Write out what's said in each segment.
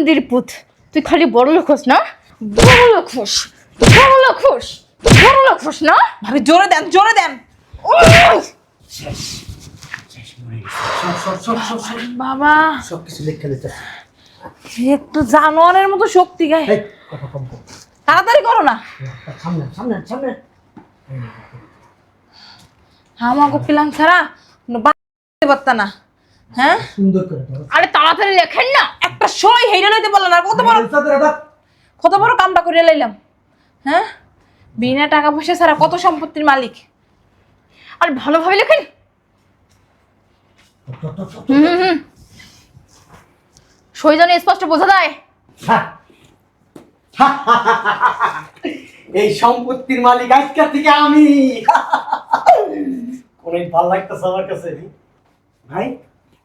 হারান্দির পুত। তুই খালি বড় লোক হোস না? বড় লোক হোস। বড় লোক হোস। বড় লোক হোস না? ভাবি জোরে দেন জোরে দেন। শেষ শেষ মরে গেছে বাবা। সব কিছু লেখা দিতে একটু জানোয়ারের মতো শক্তি গায়। তাড়াতাড়ি করো না। সামনে সামনে সামনে। আমাকে প্ল্যান ছাড়া বাড়তে পারতা না। হ্যাঁ? সুন্দর করে আরে তাড়াতাড়ি লেখেন না। একটা সময় হেইটা লইতে পারলাম আর কত বড় কত বড় কামটা করে লাইলাম। হ্যাঁ? বিনা টাকা পয়সা ছাড়া কত সম্পত্তির মালিক? আরে ভালোভাবে লেখেন। হুম হুম হুম। সই যেন স্পষ্ট বোঝা যায়। এই সম্পত্তির মালিক আজকের থেকে আমি। অনেক ভালো লাগতেছে আমার কাছে ভাই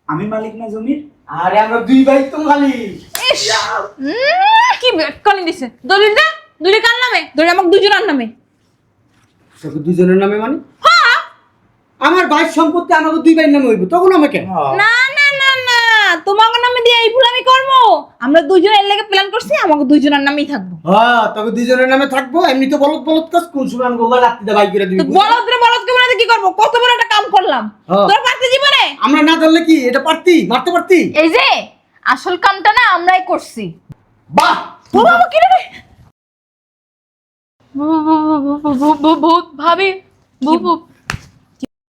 আমি মালিক না জমির? আরে আমরা দুই ভাই তো মালিক। ইস! কি বেকালি দিছে? দলিল দা দলিল কার নামে? দলিল আমাকে দুজনের নামে। তোকে দুজনের নামে মানে? আমার ভাই সম্পত্তি আমাকে দুই ভাইয়ের নামে হইব তখন আমাকে? না না না না। তোমাকে নামে দিয়ে এই ভুল আমি করব। আমরা দুজন এর লেগে প্ল্যান করছি আমাকে দুজনের নামেই থাকব। হ্যাঁ তবে দুজনের নামে থাকব এমনি তো বলত বলত কাজ কোন সময় আমি গোলা রাত্রিতে বাইক করে দিবি তো বলদ রে বলদ কে কি করব? কত বড় একটা কাম করলাম। তোর পারতে জীবনে? আমরা না ধরলে কি? এটা পারতি? মারতে পারতি? এই যে আসল কামটা না আমরাই করছি। বাহ! ও বাবা কি রে ভূত ভাবি ভূত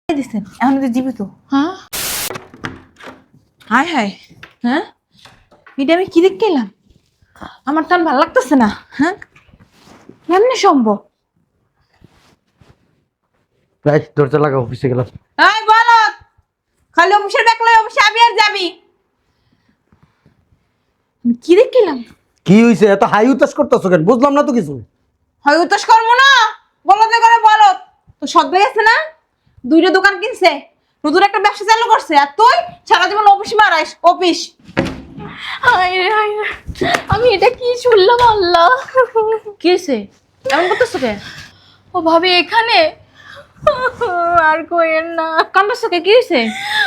দিছেন এখন তো জীবিত। হ্যাঁ? হায় হায়। হ্যাঁ? এটা আমি কি দেখে এলাম? আমার টান ভালো লাগতেছে না হ্যাঁ? কেমনে সম্ভব? রাইট দরজা লাগা অফিসে গেলাম। এই বলত খালি অফিসের দেখলে অফিসে আমি আর যাবি। আমি কি দেখে এলাম কি হইছে? এত হাই উতাস করতেছো কেন? বুঝলাম না তো কিছু। হয় উত্তর করব না? বলতে করে বলত তো সৎ ভাই আছে না? দুইটা দোকান কিনছে। নতুন একটা ব্যবসা চালু করছে। আর তুই সারা জীবন অফিস মারাইস অফিস হায় রে হায় রে। আমি এটা কি শুনলাম আল্লাহ? কি হয়েছে এমন করতেছো কে ও ভাবি এখানে আর কোয়েন না। কান্দাছো কে কি হয়েছে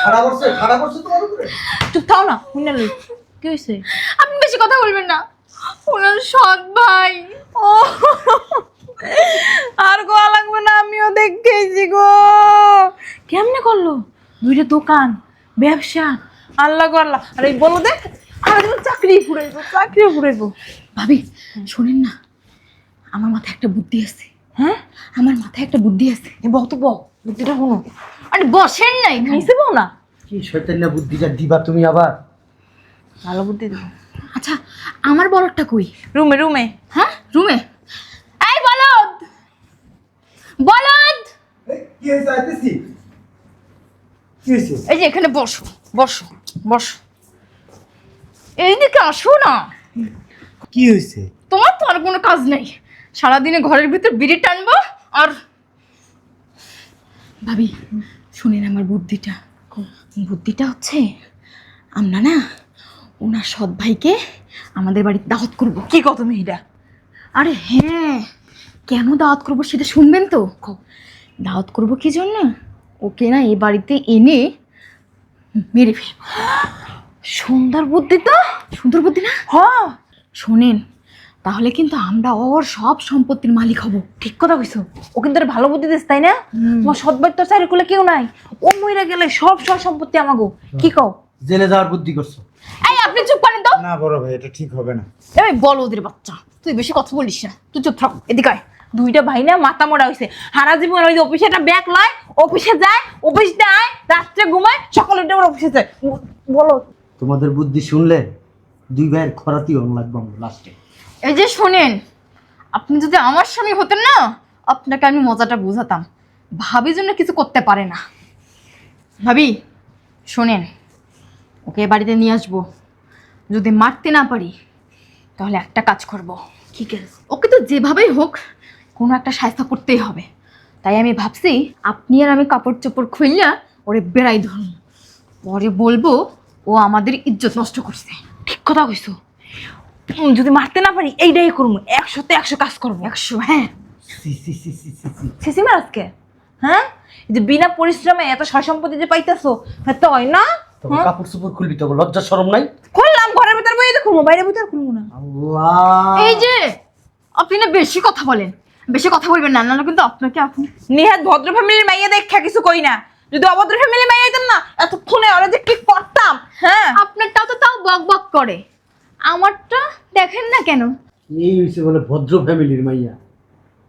খারাপ করছে খারাপ করছে তোমার উপরে? চুপ থাও না শুনে লই। কি হয়েছে আপনি বেশি কথা বলবেন না। ওনার সৎ ভাই। ও। আর গোয়া লাগবে না আমিও দেখেছি গো। কেমনে করল? দুইটা দোকান ব্যবসা আল্লাহ গো আল্লাহ। আর এই বলো দেখ আর চাকরি ফুরাইবো চাকরি ফুরাইবো। ভাবি শোনেন না আমার মাথায় একটা বুদ্ধি আছে। হ্যাঁ? আমার মাথায় একটা বুদ্ধি আছে। এ বক তো বক বুদ্ধিটা শোনো। আরে বসেন নাই নিচে বউ না? কি শয়তান্য বুদ্ধিটা দিবা তুমি আবার? ভালো বুদ্ধি দেবো। আচ্ছা আমার বলদটা কই? রুমে রুমে। হ্যাঁ রুমে? এই বলদ! বলদ! কি হয়েছে আইতেছি? কি হয়েছে? এই যে এখানে বসো বসো বসো। এইদিকে আসো না। কি হয়েছে? তোমার তো আর কোনো কাজ নেই। সারাদিনে ঘরের ভিতর বিড়ি টানবো আর ভাবি শুনেন আমার বুদ্ধিটা। বুদ্ধিটা হচ্ছে আমরা না ওনার সৎ ভাইকে আমাদের বাড়িতে দাওয়াত করব। কি কত মেয়েটা আরে হ্যাঁ কেন দাওয়াত করব সেটা শুনবেন তো? দাওয়াত করব কি জন্য? ওকে না এ বাড়িতে এনে মেরে ফেলব। সুন্দর বুদ্ধি তো? সুন্দর বুদ্ধি না? হ শোনেন তাহলে কিন্তু আমরা ওর সব সম্পত্তির মালিক হব। ঠিক কথা কইছো? ও কিন্তু ভালো বুদ্ধি দিস তাই না? তোমার সৎবার তোর চারি কুলে কেউ নাই। ও মইরা গেলে সব সব সম্পত্তি আমাগো। কি কও? জেলে যাওয়ার বুদ্ধি করছ। এই আপনি চুপ করেন তো। না বড় ভাই এটা ঠিক হবে না। এই বল ওদের বাচ্চা। তুই বেশি কথা বলিস না। তুই চুপ থাক। এদিকে আয়। দুইটা ভাই না মাথা মোড়া হইছে। হারা জীবন ওই অফিসে একটা ব্যাগ লয় অফিসে যায় অফিস আয় রাত্রে ঘুমায় সকালে উঠে অফিসে যায়। বলো। তোমাদের বুদ্ধি শুনলে দুই ভাইয়ের খরাতি হন লাগবে লাস্টে। এই যে শোনেন আপনি যদি আমার স্বামী হতেন না আপনাকে আমি মজাটা বোঝাতাম। ভাবি জন্য কিছু করতে পারে না। ভাবি শোনেন ওকে বাড়িতে নিয়ে আসব। যদি মারতে না পারি তাহলে একটা কাজ করব। ঠিক আছে ওকে তো যেভাবেই হোক কোনো একটা সাহায্য করতেই হবে। তাই আমি ভাবছি আপনি আর আমি কাপড় চোপড় খুললা ওরে বেড়াই ধরুন। পরে বলব ও আমাদের ইজ্জত নষ্ট করছে। ঠিক কথা কইছো। যদি মারতে না পারি এইটাই করব। একশোতে একশো কাজ করব একশো হ্যাঁ। সি সি সি সি সি সি। সিসিমার আজকে? হ্যাঁ? এই যে বিনা পরিশ্রমে এত সয় সম্পত্তি যে পাইতেছো হ্যাঁ তো হয়? না কাপড় চোপড় খুলবি তখন লজ্জা শরম নাই? খুললাম ঘরের ভিতর বই তো খুলবো বাইরের ভিতর খুলবো না। আল্লাহ। এই যে আপনি না বেশি কথা বলেন। বেশি কথা বলবেন না নাহলে কিন্তু আপনাকে আপনি নিহাত ভদ্র ফ্যামিলির মাইয়া দেখা কিছু কই না। যদি অভদ্র ফ্যামিলির মাইয়া হইতাম না এতক্ষণে ওরা যে কি করতাম হ্যাঁ? আপনারটাও তো তাও বক বক করে। আমারটা দেখেন না কেন? এই হয়েছে বলে ভদ্র ফ্যামিলির মাইয়া।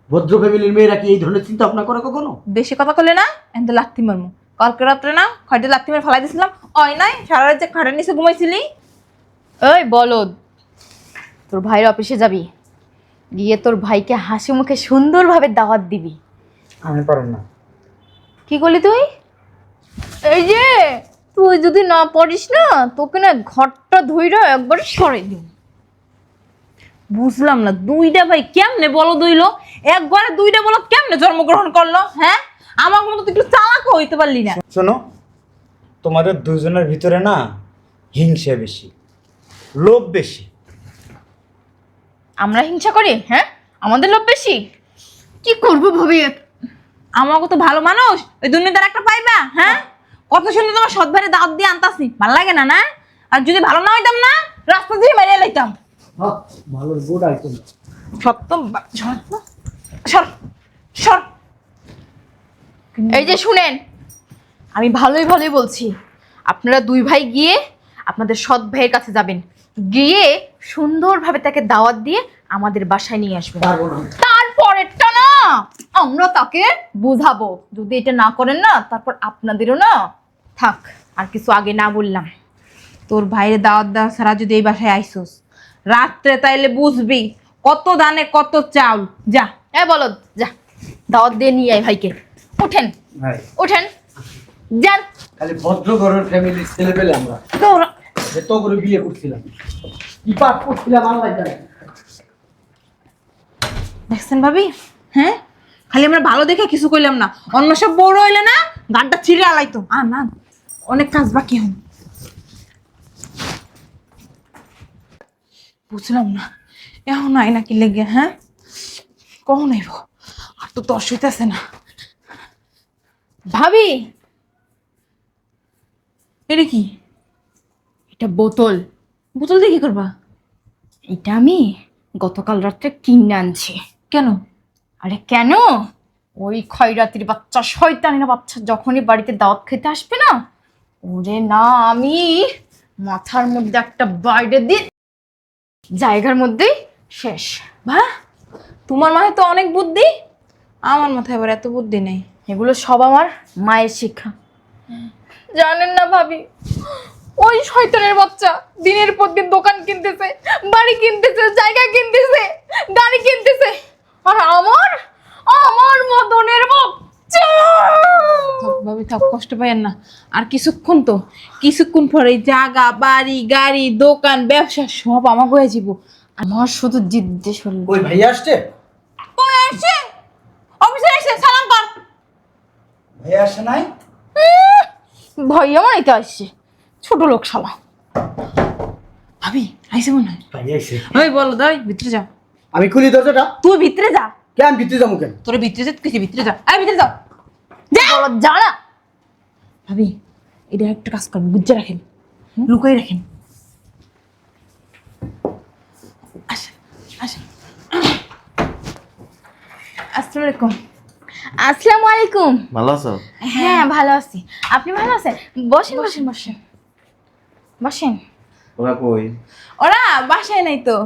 ভদ্র ফ্যামিলির মেয়েরা কি এই ধরনের চিন্তা ভাবনা করে কখনো? বেশি কথা কইলে না এত লাত্তি মারমু। কালকে রাত্রে না খয়টা লাত্তি মার ফেলাই দিছিলাম। অয় নাই সারা রাত যে খাটের নিচে ঘুমাইছিলি। ওই বলদ তোর ভাইয়ের অফিসে যাবি। গিয়ে তোর ভাইকে হাসি মুখে সুন্দরভাবে দাওয়াত দিবি। আমি পারব না। কি করলি তুই? এই যে তুই যদি না পড়িস না তোকে না ঘরটা ধুইরা একবারে সরাই দিন বুঝলাম না দুইটা ভাই কেমনে বলো দইলো একবারে দুইটা বলো কেমনে জন্মগ্রহণ করল হ্যাঁ? আমার মতো একটু চালাকও হইতে পারলি না। শোনো তোমাদের দুজনের ভিতরে না হিংসা বেশি লোভ বেশি। আমরা হিংসা করি হ্যাঁ? আমাদের লোভ বেশি? কি করব ভাবি আমাকে তো ভালো মানুষ ওই দুর্নীতির একটা পাইবা হ্যাঁ? কত সুন্দর তোমার সৎ ভাইরে দাওয়াত দিয়ে আনতাসনি ভালো লাগে না না? আর যদি ভালো না হইতাম না রাস্তা দিয়ে মারিয়ে লাইতাম। হ্যাঁ, ভালো গুড আইটেম সত্য সর সর সর। এই যে শুনেন আমি ভালোই ভালোই বলছি। আপনারা দুই ভাই গিয়ে আপনাদের সৎ ভাইয়ের কাছে যাবেন। গিয়ে সুন্দরভাবে তাকে দাওয়াত দিয়ে আমাদের বাসায় নিয়ে আসবেন। তারপরেরটা না আমরা তাকে বুঝাবো। যদি এটা না করেন না তারপর আপনাদেরও না থাক আর কিছু আগে না বললাম। তোর ভাইরে দাওয়াত দেওয়া ছাড়া যদি এই বাসায় আইসোস। রাত্রে তাইলে বুঝবি কত দানে কত চাউল। যা। এ বলো যা। দাওয়াত দিয়ে নিয়ে আয় ভাইকে। ওঠেন ভাই। ওঠেন যান। খালি ভদ্র ঘরের ফ্যামিলির ছেলে পেলে আমরা। তোর তো করে বিয়ে করছিলাম। কি পাপ করছিলাম আল্লাহ জানে। দেখছেন ভাবি? হ্যাঁ? খালি আমরা ভালো দেখে কিছু কইলাম না। অন্য সব বড় হইলে না গানটা ছিঁড়ে আলাইতো। আর না। অনেক কাজ বাকি হন বুঝলাম না এখন আই নাকি লেগে হ্যাঁ? কখন আইব? আর তো দশ হইতেছে না। ভাবি! এটা কি? এটা বোতল। বোতল দিয়ে কি করবা? এটা আমি গতকাল রাত্রে কিনে আনছি। কেন? আরে কেন? ওই খয়রাতির বাচ্চা শয়তানিনা বাচ্চা যখনই বাড়িতে দাওয়াত খেতে আসবে না ওরে না আমি মাথার মধ্যে একটা বাইরে দিয়ে জায়গার মধ্যেই শেষ। ভা তোমার মাথায় তো অনেক বুদ্ধি। আমার মাথায় আবার এত বুদ্ধি নেই। এগুলো সব আমার মায়ের শিক্ষা। জানেন না ভাবি ওই শয়তানের বাচ্চা দিনের পর দিন দোকান কিনতেছে বাড়ি কিনতেছে জায়গা কিনতেছে গাড়ি কিনতেছে। আর আমার আমার মদনের থাক ভাবি থাক কষ্ট পাইয়েন না। আর কিছুক্ষণ তো কিছুক্ষণ পরে জায়গা বাড়ি গাড়ি দোকান ব্যবসা সব আমাকে হয়ে যাব। আমার শুধু জিদ্দে শুনল ওই ভাইয়া আসছে? কই আসছে? অফিসে এসে সালাম কর। ভাই আসে নাই? আমার এটা আসছে। ছোট লোক শালা। ভাবি আইসে মনে হয়? এসে ওই বলো দাই ভিতরে যাও। আমি খুলি দরজাটা। তুই ভিতরে যা। কেন ভিতরে যাব কেন? তোর ভিতরে যা তুই ভিতরে যা। আয় ভিতরে যাও জানা ভাবি এটা একটা কাজ করবেন বুঝে রাখেন। লুকাই রাখেন। আসেন আসেন। আসসালামু আলাইকুম। আসসালামু আলাইকুম। ভালো আছো? হ্যাঁ ভালো আছি। আপনি ভালো আছেন? বসেন বসেন বসেন। বসেন। ওরা কই? ওরা বাসায় নাই তো।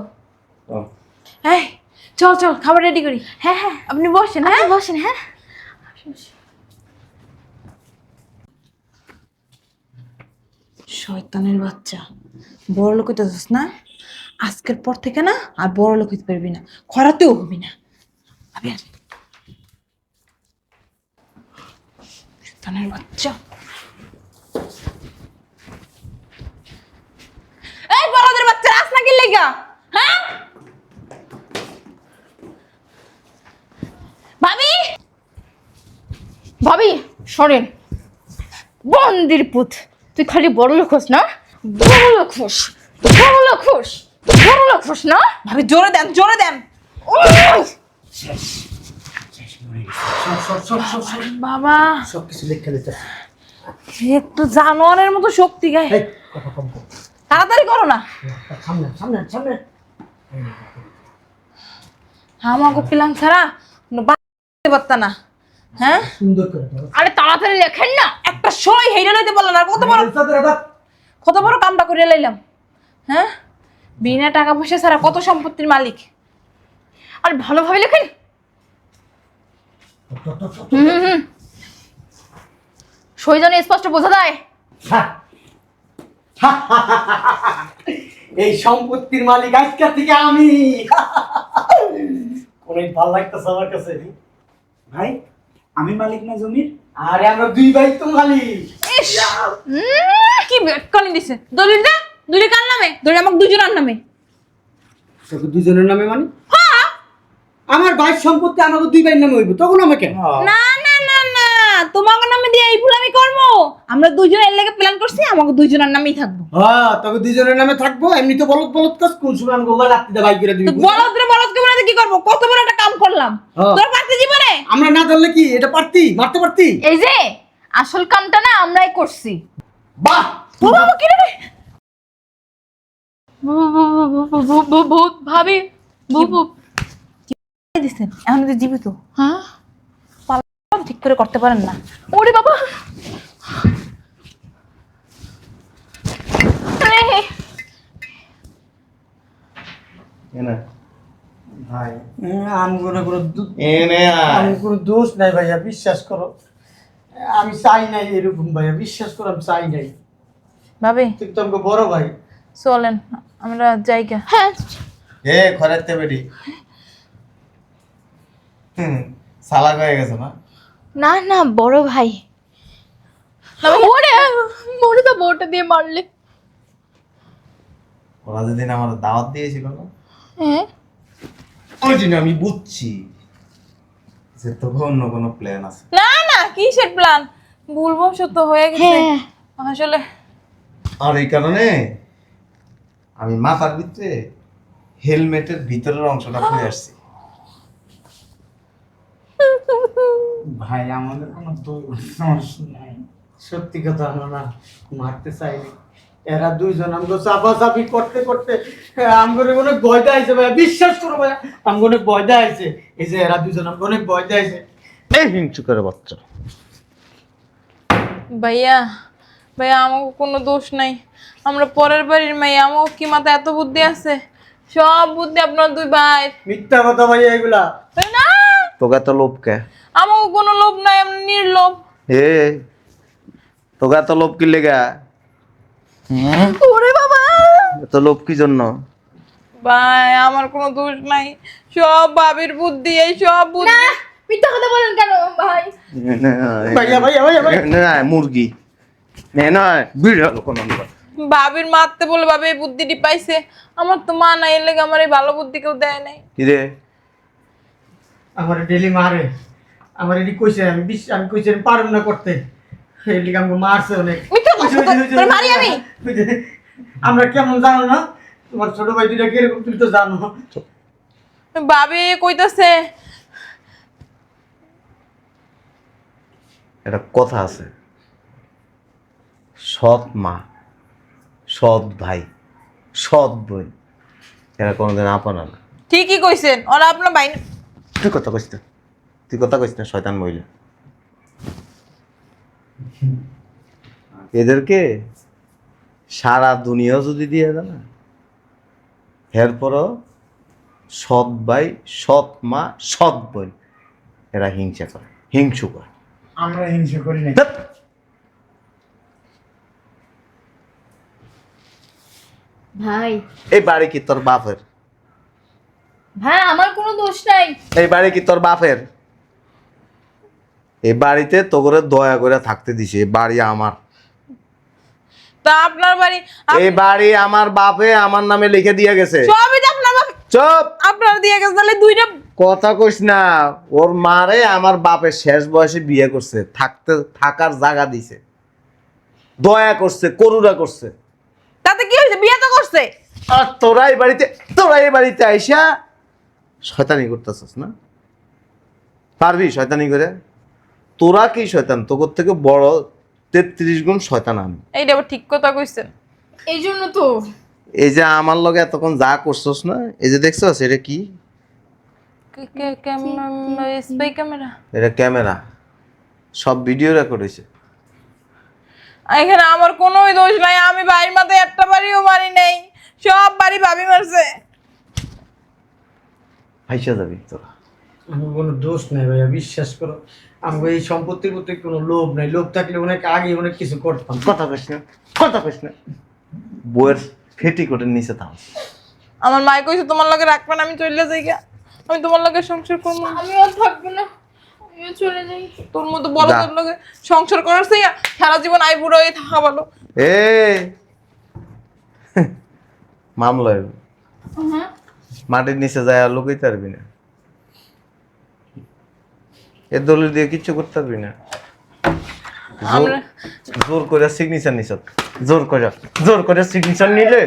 এই চল চল খাবার রেডি করি। হ্যাঁ হ্যাঁ। আপনি বসেন হ্যাঁ? বসেন হ্যাঁ। শয়তানের বাচ্চা। বড় লোক হইতেছিস না? আজকের পর থেকে না আর বড় লোক হইতে পারবি না। খরাতেও হবি না। আর শয়তানের বাচ্চা। এই বড়দের বাচ্চা রাস নাকি লেগা? হ্যাঁ? ভাবি? ভাবি সরেন। বন্দির পুত। তুই খালি বড় লোক হোস না? বড় লোক হোস। বড় লোক হোস। বড় লোক হোস না? ভাবি জোরে দেন জোরে দেন। বাবা। সব কিছু লেখা দিতে একটু জানোয়ারের মতো শক্তি গায়ে। এই, কথা কম কর। তাড়াতাড়ি করো না। সামনে সামনে সামনে। আমাকে প্ল্যান ছাড়া পারতা না। হ্যাঁ? সুন্দর করে। আরে তাড়াতাড়ি লেখেন না একটা সই হেইটা লইতে পারলাম না আর কত বড় কত বড় কামটা করে লাইলাম। হ্যাঁ? বিনা টাকা পয়সা ছাড়া কত সম্পত্তির মালিক? আর ভালোভাবে লেখেন। হুম হুম সই যেন স্পষ্ট বোঝা যায়। এই সম্পত্তির মালিক আজকে থেকে আমি। অনেক ভালো লাগতেছে আমার কাছে? ভাই আমি মালিক না জমির? আরে আমরা দুই ভাই তো মালিক। ইস! উম, কি কলিং দিছে? দলিল দে দলিল কার নামে? দলিল আমাকে দুজনের নামে। তোকে দুজনের নামে মানে? হ্যাঁ। আমার ভাই সম্পত্তি আমাকে দুই ভাইয়ের নামে হইব তখন আমাকে? না না তোমাকে নামে দিয়ে এই ভুল আমি করব? আমরা দুজন এর লেগে প্ল্যান করছি আমাকে দুজনের নামেই থাকব। হ্যাঁ তোকে দুজনের নামে থাকব এমনি তো বলত বলত কাজ কোন সময় আমাকে ওগুলো রাত্রিতে বাই করে দিবি? তো বলদ রে বলদ কে বলে কি করব? কত বড় একটা কাম করলাম। হ্যাঁ। তোর পারতে জীবনে? আমরা না ধরলে কি এটা পারতি? মারতে পারতি? এই যে আসল কামটা না আমরাই করছি। বাহ! ও বাবা কি রে ভূত ভাবি ভূত এখন যদি জীবিত। হ্যাঁ? করে করতে পারেন না। ওরে বাবা! ভাই কোনো আমি কোনো দোষ নাই ভাইয়া বিশ্বাস করো। আমি চাই নাই এরকম ভাইয়া বিশ্বাস করো আমি চাই নাই। ভাবি। তুই তো আমাকে বড় ভাই। চলেন আমরা জায়গা হ্যাঁ। এ খরেতে বেটি হুম, সালাক হয়ে গেছে না? না না বড় ভাই। ওরে মরে তো বউটা দিয়ে মারলে। ওরা যেদিন আমার দাওয়াত দিয়েছিল না হ্যাঁ ওই দিন আমি বুঝছি যে তোকে অন্য কোনো প্ল্যান আছে। না না কিসের প্ল্যান ভুল বশত হয়ে গেছে। হ্যাঁ। আসলে আর এই কারণে আমি মাথার ভিতরে হেলমেটের ভিতরের অংশটা খুলে আসছি। ভাই আমাদের কোনো দোষ নাই। সত্যি কথা আমরা না মারতে চাইনি। এরা দুইজন আমাকে চাপাচাপি করতে করতে আমগরে অনেক বয়দা দেয়াইছে ভাইয়া বিশ্বাস করো ভাইয়া আমাকে অনেক ভয় দেয়াইছে এই যে এরা দুইজন আমাকে অনেক ভয় দেয়াইছে এই হিংসু করে বাচ্চা। ভাইয়া ভাইয়া আমাকে কোনো দোষ নাই। আমরা পরের বাড়ির মেয়ে আমাকে কি মাথা এত বুদ্ধি আছে? সব বুদ্ধি আপনার দুই ভাই মিথ্যা কথা ভাইয়া এগুলা। না! তোকে এত লোভ কে? আমাকে কোনো লোভ নাই আমরা নির্লোভ এ তোকে এত লোভ কি লেগা ওরে বাবা এত লোভ কি জন্য ভাই আমার কোনো দোষ নাই সব ভাবির বুদ্ধি এই সব বুদ্ধি না মিথ্যা কথা বলেন কেন ভাই ভাইয়া ভাইয়া ভাইয়া ভাইয়া না মুরগি নে বিড়াল কোন ভাবির মারতে বলে ভাবি এই বুদ্ধিটি পাইছে আমার তো মা নাই এর লেগে আমার এই ভালো বুদ্ধি কেউ দেয় নাই কিরে আমার ডেলি মারে আমার এটি কইছে আমি বিশ- আমি কইছে আমি পারব না করতে। এই লিগে আমাকে মারছে অনেক। মারি আমি? আমরা কেমন জানো না? তোমার ছোট ভাই দুইটা কীরকম তুমি তো জানো। ভাবি কইতাছে একটা কথা আছে। সৎ মা সৎ ভাই সৎ বোন এরা কোনোদিন আপনা না। ঠিকই কইছেন ওরা আপনার ভাই তুই কথা কইস না তুই কথা কইস না শয়তান মহিলা। এদেরকে সারা দুনিয়া যদি দিয়ে দেয় না এরপরও সৎ ভাই সৎ মা সৎ বোন এরা হিংসা করে হিংসু করে। আমরা হিংসা করি না। ভাই। এই বাড়ি কি তোর বাপের? ভাই আমার কোনো দোষ নাই। এই বাড়ি কি তোর বাপের? এই বাড়িতে তো করে দয়া করে থাকতে দিছে এই বাড়ি আমার। তা আপনার বাড়ি আপ- এই বাড়ি আমার বাপে আমার নামে লিখে দিয়ে গেছে। সবই তো আপনার বাপ চুপ! আপনার দিয়ে গেছে তাহলে দুইটা কথা কইস না ওর মারে আমার বাপের শেষ বয়সে বিয়ে করছে থাকতে থাকার জায়গা দিছে। দয়া করছে করুণা করছে। তাতে কি হয়েছে? বিয়ে তো করছে। আর তোরা এই বাড়িতে তোরা এই বাড়িতে আইসা শয়তানি করতেছিস না? পারবি শয়তানি করে? তোরা কি শয়তান? তোর থেকে বড় তেত্রিশ গুণ শয়তান আমি। এইটা আবার ঠিক কথা কইছেন। এই জন্য তো। এই যে আমার লগে এতক্ষণ যা করছস না এই যে দেখছস এটা কি? ক্যামেরা এটা ক্যামেরা। সব ভিডিও রেকর্ড হয়েছে এখানে আমার কোনোই দোষ নাই আমি বাড়ির মাথায় একটা বাড়িও মারি নাই সব বাড়ি ভাবি মারছে। হাইসা যাবি তোরা। আমার কোনো দোষ নাই ভাইয়া বিশ্বাস করো। আমাকে এই সম্পত্তির প্রতি কোনো লোভ নাই। লোভ থাকলে অনেক আগে অনেক কিছু করতাম। কথা কইস না কথা কইস না। বইয়ের ফেটি কোটের নিচে থাম। আমার মাই কইছে তোমার লগে রাখবেন আমি চলে যাই গা। আমি তোমার লগে সংসার করব না। আমি আর থাকব না আমিও চলে যাই। তোর মতো বড়। তোর লগে সংসার করার সেই সারা জীবন আই বুড়ো হয়ে থাকা ভালো। এ মামলা হ্যাঁ। মাটির নিচে যায় আর লুকাইতে পারবি না। এ দলিল দিয়ে কিচ্ছু করতে পারবি না। জোর- আমরা- জোর করে সিগনেচার জোর করে। জোর করে সিগনেচার নিলে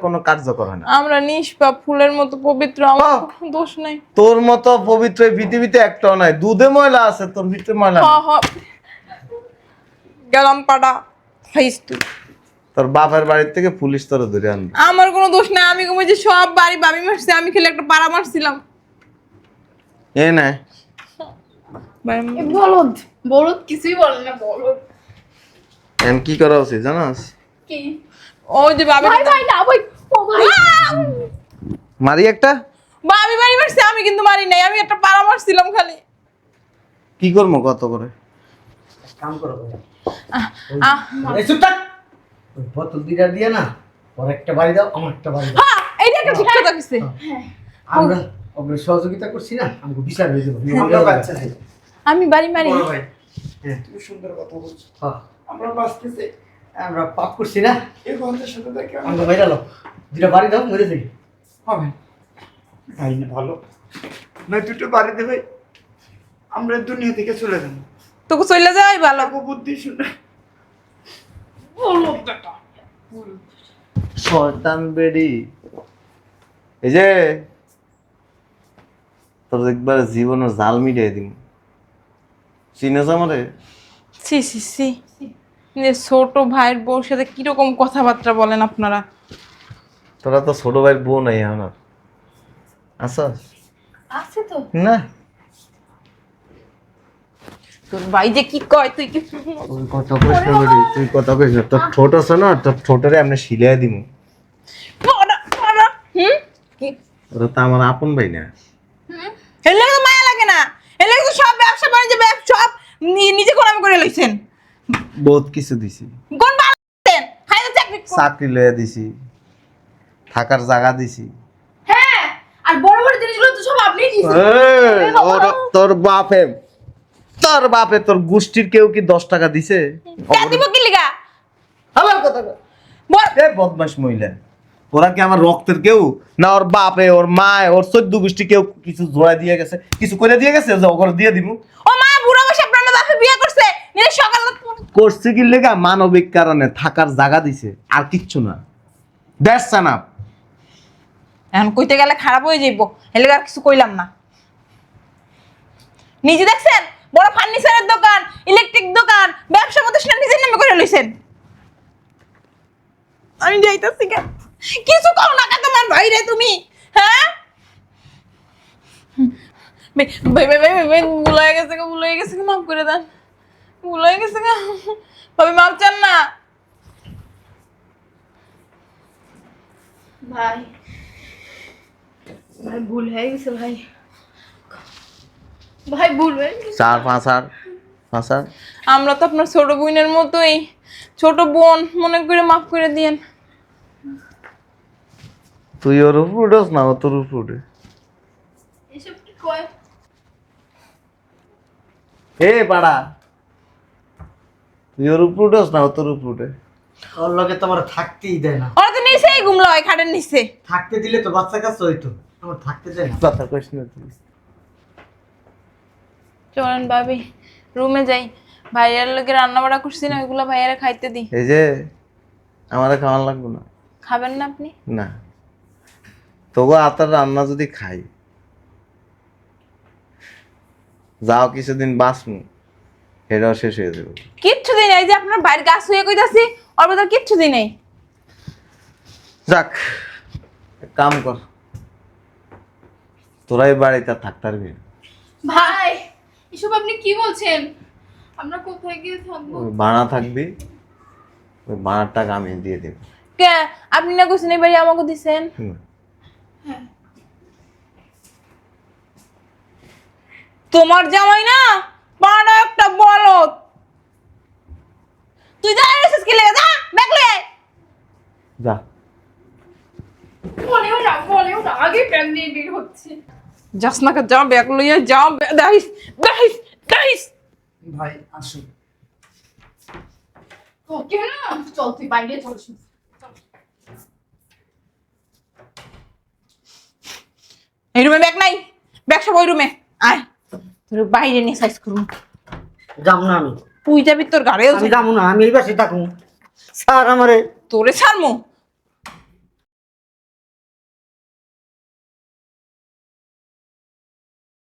কোনো কার্যকর হয় না। আমরা নিষ্পাপ ফুলের মতো পবিত্র আমার দোষ নাই। তোর মতো পবিত্র পৃথিবীতে একটাও নাই। দুধে ময়লা আছে তোর ভিতরে ময়লা গেলাম পাড়া খাইস তুই। তোর বাপের বাড়ির থেকে পুলিশ তোর ধরে আনবে। আমার কোনো দোষ নাই। আমি কমে যে সব বাড়ি বাবি মারছে আমি খেলে একটা পাড়া মারছিলাম। এ না বলদ। বলদ কিছুই বলে না বলদ। এখন কি করা উচিত জানাস? কি? ওই যে বাবি ভাই ভাই না ভাই মারি একটা? বাবি বাড়ি মারছে আমি কিন্তু মারি নাই আমি একটা পাড়া মারছিলাম খালি। কি করব কত করে? কাম করো ভাইয়া আহ, আহ, এই চুপ থাক। ওই বোতল দুইটা দিয়ে না ওর একটা বাড়ি দাও আমার একটা বাড়ি দাও। হ্যাঁ, এইটা একটা ঠিক কথা কইছে। আমরা সহযোগিতা করছি না আমাকে বিচার হয়ে যাবে। আমরা বাচ্চা নেই আমি বাড়ি মারি। হ্যাঁ। তুমি সুন্দর কথা বলছো। হ্যাঁ, আমরা বাঁচতেছি। আমরা পাপ করছি না। এই গন্ধের সাথে দেখে আমরা আমাকে বাইরে দাও দুইটা বাড়ি দাও মরে যাই হবে। ভাই না ভালো। নয় দুটো বাড়ি দেবে। আমরা দুনিয়া থেকে চলে যাব। তোকে চলে যাই ভালো বুদ্ধি শুনে। শয়তান বেডি। এই যে তোর একবার জীবনের জাল মিটিয়ে দিন চিনেছ আমারে? সি সি সি যে ছোট ভাইয়ের বউর সাথে কীরকম কথাবার্তা বলেন আপনারা? তোরা তো ছোট ভাইয়ের বউ নাই আমার। আচ্ছা। আছে তো। না। তোর ভাই যে কি কয় তুই কি তুই কথা না তুই কথা কইস না। তোর ঠোঁট আছে না তোর ঠোঁটেরে আমি শিলাই দিব পড়া, পড়া। হুম? কি? ওরা তো আমার আপন ভাই না। তো মায়া লাগে না। তো সব ব্যবসা বাণিজ্য নিজে কোন করে লইছেন? বহুত কিছু দিছি। কোন? খাই তো চাকরি চাকরি লইয়া দিছি। থাকার জায়গা দিছি। হ্যাঁ আর বড় বড় জিনিসগুলো তো সব আপনি দিয়েছেন এই, তোর বাপে তোর বাপে তোর গোষ্ঠীর কেউ কি দশ টাকা দিছে? দিব কি লিগা? আমার কথা এ মহিলা। ওরা কি আমার রক্তের কেউ? না ওর বাপে ওর মায় ওর চোদ্দ গোষ্ঠী কেউ কিছু জোড়া দিয়ে গেছে। কিছু করে দিয়ে গেছে? যে দিয়ে দিব। ও মা বুড়ো বসে আপনার বাপে বিয়ে করছে সকাল করছে কি লেগা মানবিক কারণে থাকার জায়গা দিছে আর কিচ্ছু না। দ্যাটস এনাফ এখন কইতে গেলে খারাপ হয়ে যাইব এলে আর কিছু কইলাম না। নিজে দেখছেন? বড় ফার্নিচারের দোকান ইলেকট্রিক দোকান ব্যবসা প্রতিষ্ঠান নিজের নামে করে লইছেন। আমি যাইতাছি কেন কিছু কও না কা তোমার ভাই রে তুমি হ্যাঁ? ভুল গেছে ভুল গেছে মাফ করে দেন। ভুল হয়ে গেছে। ভাবি চান না। ভাই। ভাই ভুল হয়ে গেছে ভাই। ভাই ভুল হয়ে গেছে। চার পাঁচ আর পাঁচ আর আমরা তো আপনার ছোট বোনের মতোই। ছোট বোন মনে করে মাফ করে দিয়েন। তুই ওর উপর উঠোস না ও তোর উপর উঠে। এসব কি কয়? এ পাড়া। তুই ওর না তোর উপর ওর লগে তো থাকতেই দেয় না। ওরা তো নিচেই ঘুমলো খাটের নিচে। থাকতে দিলে তো বাচ্চা কাছে হইতো আমার থাকতে দেয় না। কথা কইস না তুই চলেন ভাবি রুমে যাই। ভাইয়ার লোকে রান্না বাড়া করছি না ওইগুলো ভাইয়ারা খাইতে দিই। এই যে আমারে খাওয়ান লাগবে না। খাবেন না আপনি? না। তবু আতার রান্না যদি খাই যাও কিছুদিন বাঁচমু। এটাও শেষ হয়ে যাবে। কিচ্ছু দিন নাই যে আপনার বাইরের গাছ হয়ে কইতাছি ওর ভিতর কিচ্ছু দিই নাই। যাক এক কাম কর। তোরাই বাড়িতে থাকতে পারবি ভাই এসব আপনি কি বলছেন? আমরা কোথায় গিয়ে থাকব ওই বানা থাকবি ওই বানার টাকা আমি দিয়ে দেব। কে? আপনি না কইছেন এই বাড়ি আমাকে দিছেন? হুম। তোমার জামাই না? একটা বলদ। তুই যা এসেছিস কি লেগে যা ব্যাগ লয়ে যা। বলেও না বলেও না আগে প্যান নিয়ে বের হচ্ছে। যাস না যা ব্যাগ লইয়া যা দাইস দাইস দাইস ভাই আসুন ওকে না চল তুই বাইরে চল। এই রুমে ব্যাগ নাই? ব্যাগ সব ওই রুমে আয়। তোর বাইরে নিয়ে সাইজ করুন। যাম না আমি। তুই যাবি তোর গাড়িও আমি যাব। না আমি এই বাসে থাকুন স্যার আমারে। তোরে ছাড়মু?